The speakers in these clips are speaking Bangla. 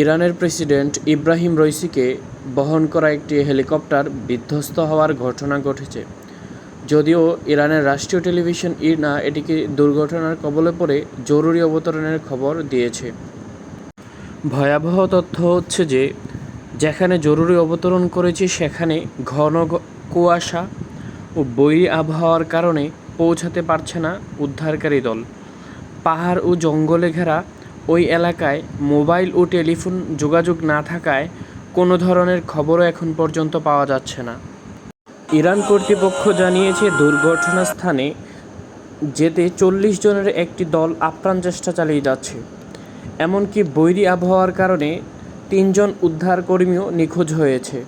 ইরানের প্রেসিডেন্ট ইব্রাহিম রইসিকে বহন করা একটি হেলিকপ্টার বিধ্বস্ত হওয়ার ঘটনা ঘটেছে। যদিও ইরানের রাষ্ট্রীয় টেলিভিশন ইরনা এটিকে দুর্ঘটনার কবলে পড়ে জরুরি অবতরণের খবর দিয়েছে। ভয়াবহ তথ্য হচ্ছে যে, যেখানে জরুরি অবতরণ করেছে সেখানে ঘন কুয়াশা ও বৈরী আবহাওয়ার কারণে পৌঁছাতে পারছে না উদ্ধারকারী দল। পাহাড় ও জঙ্গলে ঘেরা ওই এলাকায় মোবাইল ও টেলিফোন যোগাযোগ না থাকায় কোনো ধরনের খবরও এখন পর্যন্ত পাওয়া যাচ্ছে না। ইরান কর্তৃপক্ষ জানিয়েছে দুর্ঘটনাস্থানে যেতে চল্লিশ জনের একটি দল আপ্রাণ চেষ্টা চালিয়ে যাচ্ছে। এমনকি বৈরী আবহাওয়ার কারণে তিনজন উদ্ধারকর্মীও নিখোঁজ হয়েছে।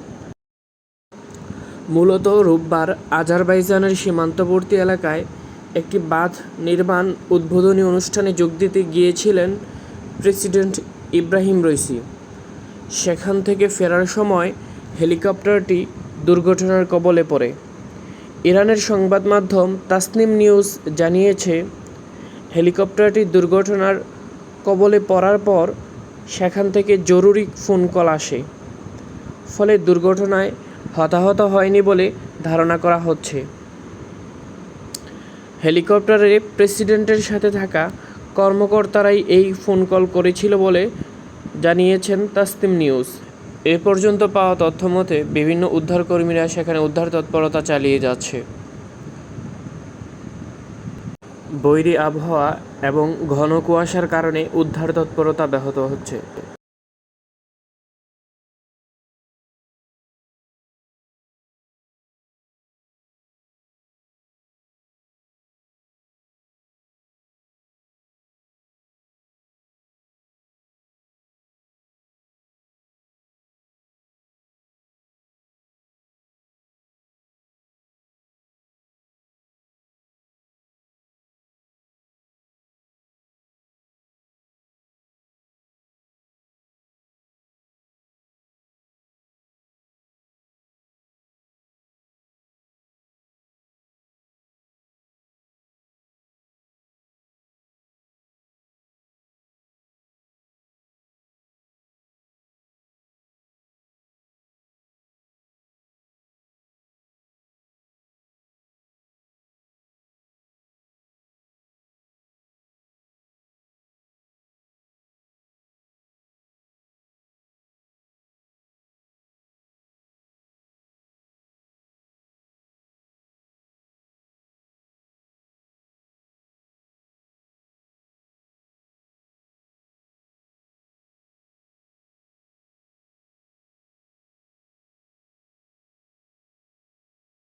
মূলত রোববার আজারবাইজানের সীমান্তবর্তী এলাকায় একটি বাঁধ নির্মাণ উদ্বোধনী অনুষ্ঠানে যোগ দিতে গিয়েছিলেন প্রেসিডেন্ট ইব্রাহিম রইসি। সেখান থেকে ফেরার সময় হেলিকপ্টারটি দুর্ঘটনার কবলে পড়ে। ইরানের সংবাদ মাধ্যম তাসনিম নিউজ জানিয়েছে, হেলিকপ্টারটি দুর্ঘটনার কবলে পড়ার পর সেখান থেকে জরুরি ফোন কল আসে। ফলে দুর্ঘটনায় হতাহত হয়নি বলে ধারণা করা হচ্ছে। হেলিকপ্টারে প্রেসিডেন্টের সাথে থাকা কর্মকর্তারাই এই ফোন কল করেছিল বলে জানিয়েছেন তাসতিম নিউজ। এ পর্যন্ত পাওয়া তথ্য মতে বিভিন্ন উদ্ধারকর্মীরা সেখানে উদ্ধার তৎপরতা চালিয়ে যাচ্ছে। বৈরী আবহাওয়া এবং ঘন কুয়াশার কারণে উদ্ধার তৎপরতা ব্যাহত হচ্ছে।